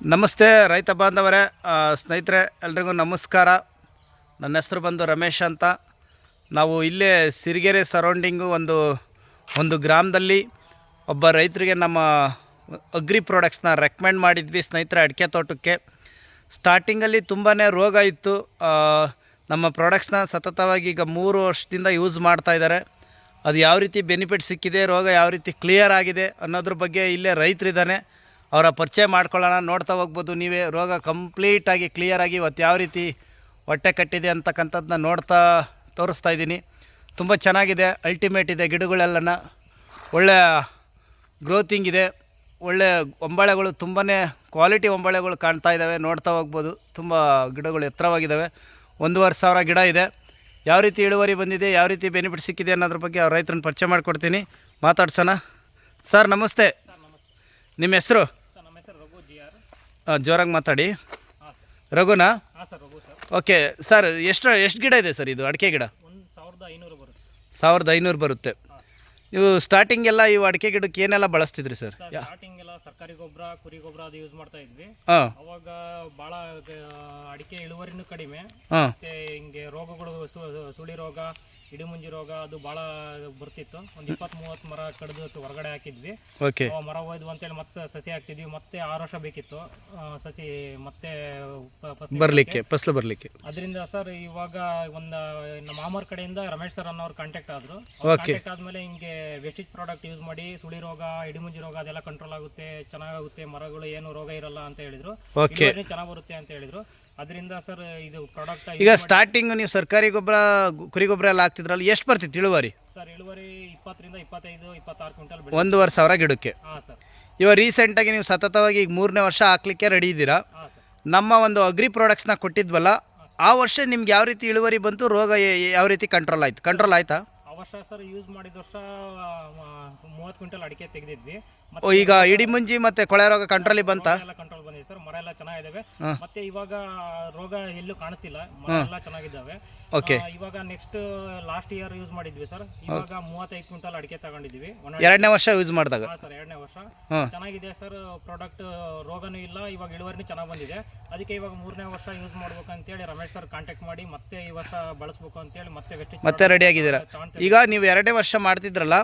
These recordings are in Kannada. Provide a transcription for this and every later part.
ನಮಸ್ತೆ ರೈತ ಬಾಂಧವರೇ ಸ್ನೇಹಿತರೆ, ಎಲ್ರಿಗೂ ನಮಸ್ಕಾರ. ನನ್ನ ಹೆಸರು ಬಂದು ರಮೇಶ್ ಅಂತ. ನಾವು ಇಲ್ಲೇ ಸಿರಿಗೆರೆ ಸರೌಂಡಿಂಗು ಒಂದು ಒಂದು ಗ್ರಾಮದಲ್ಲಿ ಒಬ್ಬ ರೈತರಿಗೆ ನಮ್ಮ ಅಗ್ರಿ ಪ್ರಾಡಕ್ಟ್ಸ್ನ ರೆಕಮೆಂಡ್ ಮಾಡಿದ್ವಿ ಸ್ನೇಹಿತರೆ ಅಡಿಕೆ ತೋಟಕ್ಕೆ. ಸ್ಟಾರ್ಟಿಂಗಲ್ಲಿ ತುಂಬಾ ರೋಗ ಇತ್ತು. ನಮ್ಮ ಪ್ರಾಡಕ್ಟ್ಸ್ನ ಸತತವಾಗಿ ಈಗ ಮೂರು ವರ್ಷದಿಂದ ಯೂಸ್ ಮಾಡ್ತಾ ಇದ್ದಾರೆ. ಅದು ಯಾವ ರೀತಿ ಬೆನಿಫಿಟ್ ಸಿಕ್ಕಿದೆ, ರೋಗ ಯಾವ ರೀತಿ ಕ್ಲಿಯರ್ ಆಗಿದೆ ಅನ್ನೋದ್ರ ಬಗ್ಗೆ ಇಲ್ಲೇ ರೈತರಿದ್ದಾನೆ. ಅವರ ಪರಿಚಯ ಮಾಡ್ಕೊಳ್ಳೋಣ. ನೋಡ್ತಾ ಹೋಗ್ಬೋದು. ನೀವೇ ರೋಗ ಕಂಪ್ಲೀಟಾಗಿ ಕ್ಲಿಯರಾಗಿ ಇವತ್ತು ಯಾವ ರೀತಿ ಹೊಟ್ಟೆ ಕಟ್ಟಿದೆ ಅಂತಕ್ಕಂಥದ್ದನ್ನ ನೋಡ್ತಾ ತೋರಿಸ್ತಾ ಇದ್ದೀನಿ. ತುಂಬ ಚೆನ್ನಾಗಿದೆ. ಅಲ್ಟಿಮೇಟ್ ಇದೆ ಗಿಡಗಳೆಲ್ಲನ. ಒಳ್ಳೆಯ ಗ್ರೋತಿಂಗ್ ಇದೆ. ಒಳ್ಳೆ ಒಂಬಳೆಗಳು ತುಂಬಾ ಕ್ವಾಲಿಟಿ ಒಂಬಳೆಗಳು ಕಾಣ್ತಾ ಇದ್ದಾವೆ ನೋಡ್ತಾ ಹೋಗ್ಬೋದು. ತುಂಬ ಗಿಡಗಳು ಎತ್ತರವಾಗಿದ್ದಾವೆ ಒಂದೂವರೆ ಸಾವಿರ ಗಿಡ ಇದೆ. ಯಾವ ರೀತಿ ಇಳುವರಿ ಬಂದಿದೆ ಯಾವ ರೀತಿ ಬೆನಿಫಿಟ್ ಸಿಕ್ಕಿದೆ ಅನ್ನೋದ್ರ ಬಗ್ಗೆ ಅವ್ರ ರೈತರನ್ನ ಪರಿಚಯ ಮಾಡಿಕೊಡ್ತೀನಿ. ಮಾತಾಡ್ಸೋಣ. ಸರ್ ನಮಸ್ತೆ. ನಿಮ್ಮ ಹೆಸರು? ಜೋರಾಗಿ ಮಾತಾಡಿ. ರಘುನಾ? ಓಕೆ ಸರ್ ಎಷ್ಟು ಎಷ್ಟು ಗಿಡ ಇದೆ ಸರ್ ಇದು ಅಡಿಕೆ ಗಿಡ? ಸಾವಿರದ ಐನೂರು ಬರುತ್ತೆ. ನೀವು ಸ್ಟಾರ್ಟಿಂಗ್ ಎಲ್ಲ ಇವು ಅಡಿಕೆ ಗಿಡಕ್ಕೆ ಏನೆಲ್ಲ ಬಳಸ್ತಿದ್ರಿ ಸರ್? ಸ್ಟಾರ್ಟಿಂಗ್ ಎಲ್ಲ ಸರ್ಕಾರಿ ಗೊಬ್ಬರ ಕುರಿ ಗೊಬ್ಬರ ಅದು ಯೂಸ್ ಮಾಡ್ತಾ ಇದ್ವಿ. ಅವಾಗ ಭಾಳ ಅಡಿಕೆ ಇಳುವರಿನೂ ಕಡಿಮೆ. ಮತ್ತೆ ಹಿಂಗೆ ರೋಗಗಳು ಸುಳಿ ರೋಗ ಇಡಿಮುಂಜಿ ರೋಗ ಅದು ಬಹಳ ಬರ್ತಿತ್ತು. ಒಂದು ಇಪ್ಪತ್ತ್ ಮೂವತ್ತು ಮರ ಕಡ್ದು ಹೊರಗಡೆ ಹಾಕಿದ್ವಿ. ಓಕೆ. ಮರ ಹೋಯ್ದು ಅಂತೇಳಿ ಮತ್ತೆ ಸಸಿ ಹಾಕ್ತಿದ್ವಿ. ಮತ್ತೆ ಆರು ವರ್ಷ ಬೇಕಿತ್ತು. ಆ, ಸಸಿ ಮತ್ತೆ ಪ- ಫಸಲು ಬರಲಿಕ್ಕೆ ಫಸಲು ಬರಲಿಕ್ಕೆ. ಅದರಿಂದ ಸರ್ ಇವಾಗ ಒಂದು ನಮ್ಮ ಮಾಮರ್ ಕಡೆಯಿಂದ ರಮೇಶ್ ಸರ್ ಅನ್ನೋರು ಕಾಂಟ್ಯಾಕ್ಟ್ ಆದ್ರು. ಕಾಂಟ್ಯಾಕ್ಟ್ ಆದ್ಮೇಲೆ ಹಿಂಗೆ ವೆಸ್ಟಿಜ್ ಪ್ರಾಡಕ್ಟ್ ಯೂಸ್ ಮಾಡಿ ಸುಳಿ ರೋಗ ಇಡಿಮುಂಜಿ ರೋಗ ಅದೆಲ್ಲ ಕಂಟ್ರೋಲ್ ಆಗುತ್ತೆ ಚೆನ್ನಾಗುತ್ತೆ ಮರಗಳು ಏನು ರೋಗ ಇರಲ್ಲ ಅಂತ ಹೇಳಿದ್ರು. ಓಕೆ. ಚೆನ್ನಾಗಿ ಬರುತ್ತೆ ಅಂತ ಹೇಳಿದ್ರು. ಅದರಿಂದ ಸರ್ ಇದು ಪ್ರಾಡಕ್ಟ್ ಈಗ ಸ್ಟಾರ್ಟಿಂಗ್ ನೀವು ಸರ್ಕಾರಿ ಗೊಬ್ಬರ ಕುರಿ ಗೊಬ್ಬರ ಎಲ್ಲ ಹಾಕ್ತಿದ್ರಲ್ಲ ಎಷ್ಟು ಬರ್ತಿತ್ತು ಇಳುವರಿ? ಸರ್ ಇಳುವರಿ ಇಪ್ಪತ್ತರಿಂದ ಇಪ್ಪತ್ತೈದು ಇಪ್ಪತ್ತಾರು ಕ್ವಿಂಟಲ್ ಒಂದೂವರೆ ಸಾವಿರ ಗಿಡಕ್ಕೆ. ಹಾಂ ಸರ್. ಇವಾಗ ರೀಸೆಂಟಾಗಿ ನೀವು ಸತತವಾಗಿ ಈಗ ಮೂರನೇ ವರ್ಷ ಹಾಕ್ಲಿಕ್ಕೆ ರೆಡಿ ಇದ್ದೀರಾ? ನಮ್ಮ ಒಂದು ಅಗ್ರಿ ಪ್ರಾಡಕ್ಟ್ಸ್ನ ಕೊಟ್ಟಿದ್ವಲ್ಲ ಆ ವರ್ಷ ನಿಮ್ಗೆ ಯಾವ ರೀತಿ ಇಳುವರಿ ಬಂತು ರೋಗ ಯಾವ ರೀತಿ ಕಂಟ್ರೋಲ್ ಆಯ್ತು? ಕಂಟ್ರೋಲ್ ಆಯ್ತಾ? ವರ್ಷ ಸರ್ ಯೂಸ್ ಮಾಡಿದ ವರ್ಷ ಮೂವತ್ತು ಕ್ವಿಂಟಲ್ ಅಡಿಕೆ ತೆಗೆದಿದ್ವಿ. ಓ ಈಗ ಇಡಿ ಮುಂಜಿ ಮತ್ತೆ ಕೊಳೆ ರೋಗ ಕಂಟ್ರೋಲ್ ಬಂತ? ಎಲ್ಲ ಕಂಟ್ರೋಲ್ ಬಂದಿದೆ ಸರ್ ಮರ ಎಲ್ಲ ಚೆನ್ನಾಗಿದ್ದಾವೆ ಮತ್ತೆ ಇವಾಗ ರೋಗ ಎಲ್ಲೂ ಕಾಣುತ್ತಿಲ್ಲ ಮರ ಎಲ್ಲ ಚೆನ್ನಾಗಿದ್ದಾವೆ ಓಕೆ. ಇವಾಗ ನೆಕ್ಸ್ಟ್ ಲಾಸ್ಟ್ ಇಯರ್ ಯೂಸ್ ಮಾಡಿದ್ವಿ ಸರ್. ಇವಾಗ ಮೂವತ್ತೈದು ಕ್ವಿಂಟಲ್ ಅಡಿಕೆ ತಗೊಂಡಿದ್ವಿ ಎರಡನೇ ವರ್ಷ ಯೂಸ್ ಮಾಡಿದಾಗ? ಸರ್ ಎರಡನೇ ವರ್ಷ. ಚೆನ್ನಾಗಿದೆ ಸರ್ ಪ್ರಾಡಕ್ಟ್ ರೋಗನೂ ಇಲ್ಲ ಇವಾಗ ಇಳುವರಿನೂ ಚೆನ್ನಾಗಿ ಬಂದಿದೆ. ಅದಕ್ಕೆ ಇವಾಗ ಮೂರನೇ ವರ್ಷ ಯೂಸ್ ಮಾಡ್ಬೇಕಂತೇಳಿ ರಮೇಶ್ ಸರ್ ಕಾಂಟ್ಯಾಕ್ಟ್ ಮಾಡಿ ಮತ್ತೆ ಈ ವರ್ಷ ಬಳಸ್ಬೇಕು ಅಂತೇಳಿ ಮತ್ತೆ ಮತ್ತೆ ರೆಡಿ ಆಗಿದ್ದೀರಾ? ಈಗ ನೀವು ಎರಡೇ ವರ್ಷ ಮಾಡ್ತಿದ್ರಲ್ಲ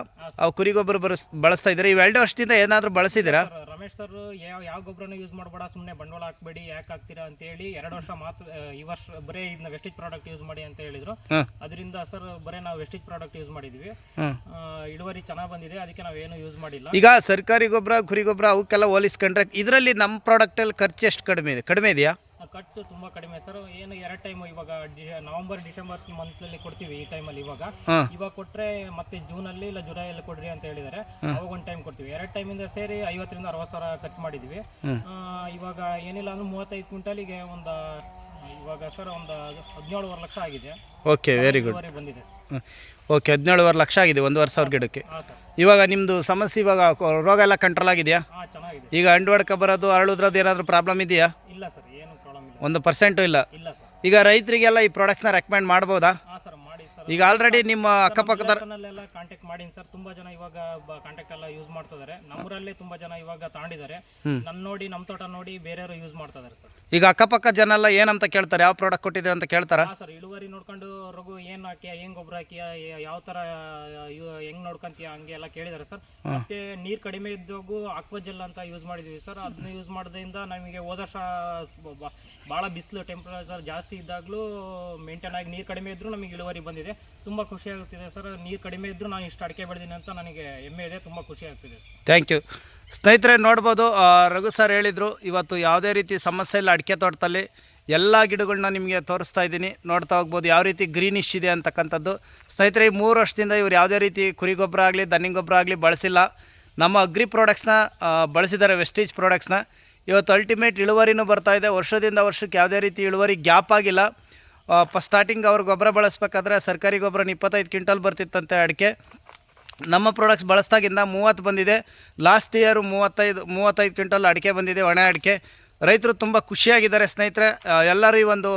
ಅವ್ ಕುರಿ ಗೊಬ್ಬರ ಬರಸ್ ಬಳಸ್ತಾ ಇದ್ದೀರಾ? ಇವು ಎರಡು ವರ್ಷದಿಂದ ಏನಾದರೂ ಬಳಸಿದಿರ ರಮೇಶ್ ಸರ್ ಯಾವ ಯಾವ ಗೊಬ್ಬರನೂ ಯೂಸ್ ಮಾಡಬೇಡ ಸುಮ್ಮನೆ ಬಂಡವಾಳ ಹಾಕ್ಬೇಡಿ ಯಾಕೆ ಹಾಕ್ತೀರಾ ಅಂತ ಹೇಳಿ ಎರಡು ವರ್ಷ ಮಾತ್ರ ಈ ವರ್ಷ ಬರೇ ಇದನ್ನ ವೆಸ್ಟೇಜ್ ಪ್ರಾಡಕ್ಟ್ ಯೂಸ್ ಮಾಡಿ ಅಂತ ಹೇಳಿದ್ರು. ಅದರಿಂದ ಸರ್ ಬರೇ ನಾವು ವೆಸ್ಟೇಜ್ ಪ್ರಾಡಕ್ಟ್ ಯೂಸ್ ಮಾಡಿದ್ವಿ. ಆ, ಇಳುವರಿ ಚೆನ್ನಾಗಿ ಬಂದಿದೆ ಅದಕ್ಕೆ ನಾವೇನು ಯೂಸ್ ಮಾಡಿಲ್ಲ. ಈಗ ಸರ್ಕಾರಿ ಗೊಬ್ಬರ ಕುರಿ ಗೊಬ್ಬರ ಅವಕ್ಕೆಲ್ಲ ಹೋಲಿಸ್ಕೊಂಡ್ರೆ ಇದರಲ್ಲಿ ನಮ್ಮ ಪ್ರಾಡಕ್ಟಲ್ಲಿ ಖರ್ಚು ಎಷ್ಟು ಕಡಿಮೆ ಇದೆ? ಕಡಿಮೆ ಇದೆಯಾ? ಖರ್ಚು ತುಂಬಾ ಕಡಿಮೆ. ಸರ್ ಏನು ಎರಡು ಟೈಮ್ ಇವಾಗ ಡಿ- ನವೆಂಬರ್ ಡಿಸೆಂಬರ್ ಮಂತ್ಲಲ್ಲಿ ಕೊಡ್ತೀವಿ ಈ ಟೈಮಲ್ಲಿ ಇವಾಗ. ಹಾಂ. ಇವಾಗ ಕೊಟ್ರೆ ಮತ್ತೆ ಜೂನ್ ಅಲ್ಲಿ ಇಲ್ಲ ಜುಲೈ ಅಲ್ಲಿ ಕೊಡ್ರಿ ಅಂತ ಹೇಳಿದಾರೆ. ಅವಾಗ ಒಂದು ಟೈಮ್ ಕೊಡ್ತೀವಿ. ಎರಡು ಟೈಮಿಂದ ಸೇರಿ ಐವತ್ತರಿಂದ ಅರವತ್ತು ಸಾವಿರ ಖರ್ಚು ಮಾಡಿದ್ವಿ. ಹ್ಮ್. ಆ, ಇವಾಗ ಏನಿಲ್ಲ ಅಂದ್ರೆ ಮೂವತ್ತೈದು ಕ್ವಿಂಟಲಿಗೆ ಒಂದು ಇವಾಗ ಸರ್ ಒಂದು ಹದಿನೇಳುವರೆ ಲಕ್ಷ ಆಗಿದೆ. ಓಕೆ ವೆರಿ ಗುಡ್ ಇಳುವರಿ ಬಂದಿದೆ. ಓಕೆ ಹದಿನೇಳುವರೆ ಲಕ್ಷ ಆಗಿದೆ ಒಂದೂವರೆ ಸಾವಿರ ಗಿಡಕ್ಕೆ. ಹಾಂ ಸರ್ ಇವಾಗ ನಿಮ್ಮದು ಸಮಸ್ಯೆ ಇವಾಗ ಕೊ- ರೋಗ ಎಲ್ಲ ಕಂಟ್ರೋಲ್ ಆಗಿದೆಯಾ? ಈಗ ಚೆನ್ನಾಗಿದೆ. ಈಗ ಅಂಡ್ವಡ್ಕ ಬರೋದು ಅರಳುದ್ರದ್ದು ಏನಾದರೂ ಪ್ರಾಬ್ಲಮ್ ಇದೆಯಾ? ಇಲ್ಲ ಸರ್ ಒಂದು ಪರ್ಸೆಂಟು ಇಲ್ಲ. ಈಗ ರೈತರಿಗೆಲ್ಲ ಈ ಪ್ರಾಡಕ್ಟ್ಸ್ನ ರೆಕಮೆಂಡ್ ಮಾಡ್ಬೋದಾ? ಈಗ ಆಲ್ರೆಡಿ ನಿಮ್ಮ ಅಕ್ಕಪಕ್ಕದ ಎಲ್ಲ ಕಾಂಟ್ಯಾಕ್ಟ್ ಮಾಡೀನಿ ಸರ್ ತುಂಬಾ ಜನ ಇವಾಗ ಕಾಂಟ್ಯಾಕ್ಟ್ ಎಲ್ಲ ಯೂಸ್ ಮಾಡ್ತಿದ್ದಾರೆ ನಮ್ಮೂರಲ್ಲೇ ತುಂಬಾ ಜನ ಇವಾಗ ತಗೊಂಡಿದ್ದಾರೆ. ನನ್ನ ನೋಡಿ ನಮ್ಮ ತೋಟ ನೋಡಿ ಬೇರೆಯವರು ಯೂಸ್ ಮಾಡ್ತಾ ಇದಾರೆ ಸರ್ ಈಗ ಅಕ್ಕಪಕ್ಕ ಜನ ಎಲ್ಲ ಏನಂತ ಕೇಳ್ತಾರೆ? ಯಾವ ಪ್ರಾಡಕ್ಟ್ ಕೊಟ್ಟಿದ್ದೀರ ಅಂತ ಕೇಳ್ತಾರೆ? ಸರ್ ಇಳುವರಿ ನೋಡ್ಕೊಂಡು ರಘು ಏನ್ ಹಾಕಿಯ ಹೆಂಗ್ ಗೊಬ್ಬರ ಹಾಕಿಯ ಯಾವ ತರ ಹೆಂಗ್ ನೋಡ್ಕೊಂತೀಯ ಹಂಗೆ ಎಲ್ಲ ಕೇಳಿದಾರೆ ಸರ್ ಮತ್ತೆ ನೀರ್ ಕಡಿಮೆ ಇದ್ದಾಗೂ ಆಕ್ವಾಜೆಲ್ ಅಂತ ಯೂಸ್ ಮಾಡಿದೀವಿ ಸರ್ ಅದನ್ನ ಯೂಸ್ ಮಾಡೋದ್ರಿಂದ ನಮಗೆ ಹೋದ ಬಹಳ ಬಿಸಿಲು ಟೆಂಪರೇಚರ್ ಜಾಸ್ತಿ ಇದ್ದಾಗಲೂ ಮೇಂಟೈನ್ ಆಗಿ ನೀರು ಕಡಿಮೆ ಇದ್ರೂ ನಮಗೆ ಇಳುವರಿ ಬಂದಿದೆ. ತುಂಬ ಖುಷಿ ಆಗುತ್ತಿದೆ. ಸರ್, ನೀರು ಕಡಿಮೆ ಇದ್ರೂ ನಾನು ಇಷ್ಟು ಅಡಿಕೆ ಬೆಳೆದೀನಿ ಅಂತ ನನಗೆ ಹೆಮ್ಮೆ ಇದೆ, ತುಂಬ ಖುಷಿ ಆಗ್ತಿದೆ. ಥ್ಯಾಂಕ್ ಯು ಸ್ನೇಹಿತರೆ, ನೋಡ್ಬೋದು ರಘು ಸರ್ ಹೇಳಿದರು, ಇವತ್ತು ಯಾವುದೇ ರೀತಿ ಸಮಸ್ಯೆ ಇಲ್ಲ ಅಡಿಕೆ ತೋಟದಲ್ಲಿ. ಎಲ್ಲ ಗಿಡಗಳನ್ನ ನಿಮಗೆ ತೋರಿಸ್ತಾ ಇದ್ದೀನಿ. ನೋಡ್ತಾ ಹೋಗ್ಬೋದು, ಯಾವ ರೀತಿ ಗ್ರೀನಿಶ್ ಇದೆ ಅಂತಕ್ಕಂಥದ್ದು. ಸ್ನೇಹಿತರೆ, ಈ ಮೂರು ವರ್ಷದಿಂದ ಇವರು ಯಾವುದೇ ರೀತಿ ಕುರಿ ಗೊಬ್ಬರ ಆಗಲಿ ದನಿ ಗೊಬ್ಬರ ಆಗಲಿ ಬಳಸಿಲ್ಲ. ನಮ್ಮ ಅಗ್ರಿ ಪ್ರಾಡಕ್ಟ್ಸ್ನ ಬಳಸಿದ್ದಾರೆ ವೆಸ್ಟೇಜ್ ಪ್ರಾಡಕ್ಟ್ಸ್ನ ಇವತ್ತು ಅಲ್ಟಿಮೇಟ್ ಇಳುವರಿನೂ ಬರ್ತಾ ಇದೆ. ವರ್ಷದಿಂದ ವರ್ಷಕ್ಕೆ ಯಾವುದೇ ರೀತಿ ಇಳುವರಿ ಗ್ಯಾಪ್ ಆಗಿಲ್ಲ. ಫಸ್ಟ್ ಸ್ಟಾರ್ಟಿಂಗ್ ಅವ್ರು ಗೊಬ್ಬರ ಬಳಸ್ಬೇಕಾದ್ರೆ ಸರ್ಕಾರಿ ಗೊಬ್ಬರ ಇಪ್ಪತ್ತೈದು ಕ್ವಿಂಟಲ್ ಬರ್ತಿತ್ತಂತೆ ಅಡಿಕೆ. ನಮ್ಮ ಪ್ರಾಡಕ್ಟ್ಸ್ ಬಳಸ್ದಾಗಿಂದ ಮೂವತ್ತು ಬಂದಿದೆ. ಲಾಸ್ಟ್ ಇಯರು ಮೂವತ್ತೈದು ಮೂವತ್ತೈದು ಕ್ವಿಂಟಲ್ ಅಡಿಕೆ ಬಂದಿದೆ, ಒಣ ಅಡಿಕೆ. ರೈತರು ತುಂಬ ಖುಷಿಯಾಗಿದ್ದಾರೆ ಸ್ನೇಹಿತರೆ. ಎಲ್ಲರೂ ಈ ಒಂದು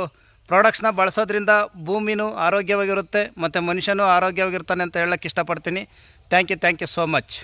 ಪ್ರಾಡಕ್ಟ್ಸ್ನ ಬಳಸೋದ್ರಿಂದ ಭೂಮಿನೂ ಆರೋಗ್ಯವಾಗಿರುತ್ತೆ, ಮತ್ತು ಮನುಷ್ಯನೂ ಆರೋಗ್ಯವಾಗಿರ್ತಾನೆ ಅಂತ ಹೇಳಕ್ಕೆ ಇಷ್ಟಪಡ್ತೀನಿ. Thank you thank you so much